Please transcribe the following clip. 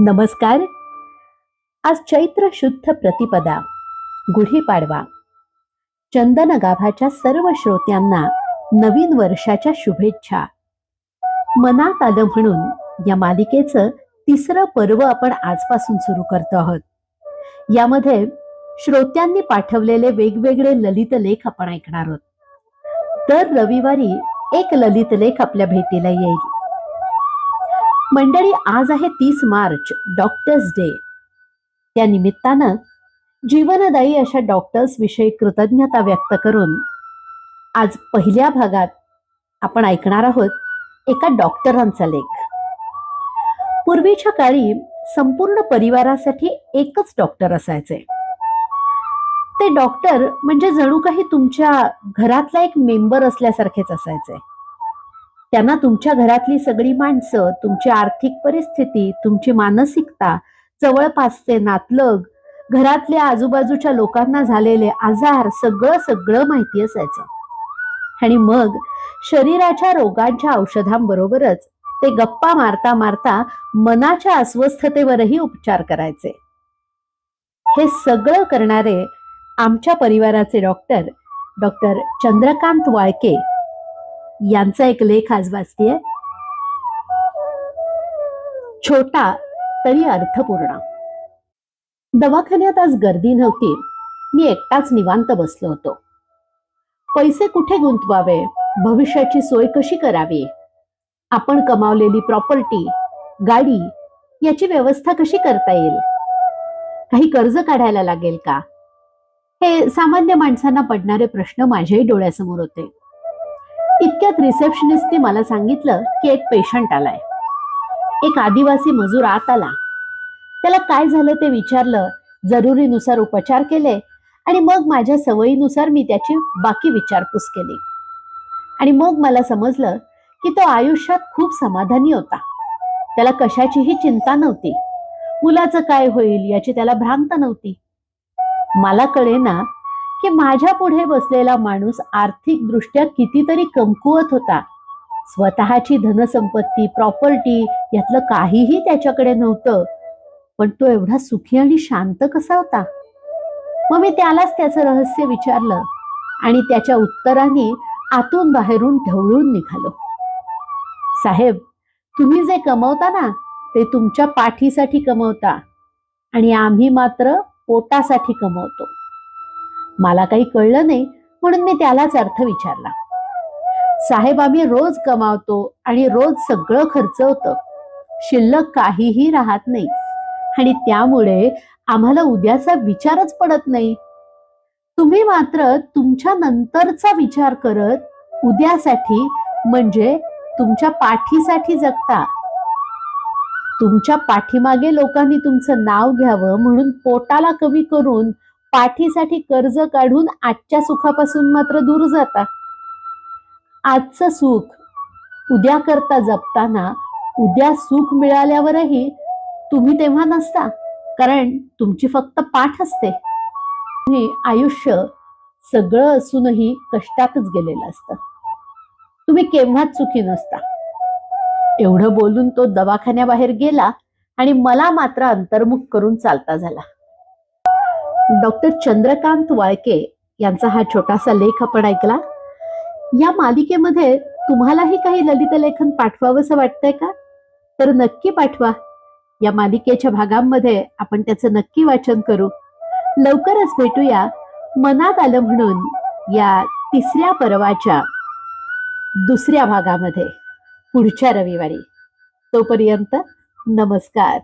नमस्कार. आज चैत्र शुद्ध प्रतिपदा गुढीपाडवा. चंदन गाभाच्या सर्व श्रोत्यांना नवीन वर्षाच्या शुभेच्छा. मनात आलं म्हणून या मालिकेचं तिसरं पर्व आपण आजपासून सुरू करतो आहोत. यामध्ये श्रोत्यांनी पाठवलेले वेगवेगळे ललित लेख आपण ऐकणार आहोत. दर रविवारी एक ललित लेख आपल्या भेटीला येईल. मंडळी आज आहे तीस मार्च डॉक्टर्स डे त्या निमित्तानं जीवनदायी अशा डॉक्टर्स विषयी कृतज्ञता व्यक्त करून आज पहिल्या भागात आपण ऐकणार आहोत एका डॉक्टरांचा लेख. पूर्वीच्या काळी संपूर्ण परिवारासाठी एकच डॉक्टर असायचे. ते डॉक्टर म्हणजे जणू काही तुमच्या घरातला एक मेंबर असल्यासारखेच असायचे. त्यांना तुमच्या घरातली सगळी माणसं तुमची आर्थिक परिस्थिती तुमची मानसिकता जवळपासचे नातलग घरातल्या आजूबाजूच्या लोकांना झालेले आजार सगळं सगळं माहिती असायचं. आणि मग शरीराच्या रोगांच्या औषधांबरोबरच ते गप्पा मारता मारता मनाच्या अस्वस्थतेवरही उपचार करायचे. हे सगळं करणारे आमच्या परिवाराचे डॉक्टर डॉक्टर चंद्रकांत वाळके यांचा एक लेख आज वाचतीये. छोटा तरी अर्थपूर्ण. दवाखान्यात आज गर्दी नव्हती. मी एकटाच निवांत बसलो होतो. पैसे कुठे गुंतवावे? भविष्याची सोय कशी करावी? आपण कमावलेली प्रॉपर्टी गाडी याची व्यवस्था कशी करता येईल? काही कर्ज काढायला लागेल का? हे सामान्य माणसांना पडणारे प्रश्न माझ्याही डोळ्यासमोर होते. इतक्यात रिसेप्शनिस्टने मला सांगितलं की एक पेशंट आलाय. एक आदिवासी मजूर आत आला. त्याला काय झालं ते विचारलं जरुरीनुसार उपचार केले आणि मग माझ्या सवयीनुसार मी त्याची बाकी विचारपूस केली. आणि मग मला समजलं की तो आयुष्यात खूप समाधानी होता. त्याला कशाचीही चिंता नव्हती. मुलाचं काय होईल याची त्याला भ्रांत नव्हती. मला कळेना की माझ्या पुढे बसलेला माणूस आर्थिक दृष्ट्या कितीतरी कमकुवत होता. स्वतःची धनसंपत्ती प्रॉपर्टी यातलं काहीही त्याच्याकडे नव्हतं. पण तो एवढा सुखी आणि शांत कसा होता? मग मी त्यालाच त्याचं रहस्य विचारलं आणि त्याच्या उत्तराने आतून बाहेरून ढवळून निघालो. साहेब तुम्ही जे कमवता ना ते तुमच्या पाठीसाठी कमवता आणि आम्ही मात्र पोटासाठी कमवतो. मला काही कळलं नाही म्हणून मी त्यालाच अर्थ विचारला. साहेब आम्ही रोज कमावतो आणि रोज सगळं खर्च होतं. शिल्लक काहीही राहत नाही. आणि त्यामुळे आम्हाला उद्याचा विचारच पडत नाही. तुम्ही मात्र तुमच्या नंतरचा विचार करत उद्यासाठी म्हणजे तुमच्या पाठीसाठी जगता. तुमच्या पाठीमागे लोकांनी तुमचं नाव घ्यावं म्हणून पोटाला कमी करून पाठीसाठी कर्ज काढून आजच्या सुखापासून मात्र दूर जाता. आजचं सुख उद्या करता जपताना उद्या सुख मिळाल्यावरही तुम्ही तेव्हा नसता कारण तुमची फक्त पाठ असते. हे आयुष्य सगळं असूनही कष्टातच गेलेलं असतं. तुम्ही केव्हाच चुकी नसता. एवढं बोलून तो दवाखान्याबाहेर गेला आणि मला मात्र अंतर्मुख करून चालता झाला. डॉक्टर चंद्रकांत वाळके यांचा हा छोटासा लेख आपण ऐकला. या मालिकेमध्ये तुम्हालाही काही ललित लेखन पाठवावंसं वाटतंय का? तर नक्की पाठवा. या मालिकेच्या भागांमध्ये आपण त्याचं नक्की वाचन करू. लवकरच भेटूया मनात आलं म्हणून या तिसऱ्या पर्वाच्या दुसऱ्या भागामध्ये. पुढच्या रविवारी. तोपर्यंत नमस्कार.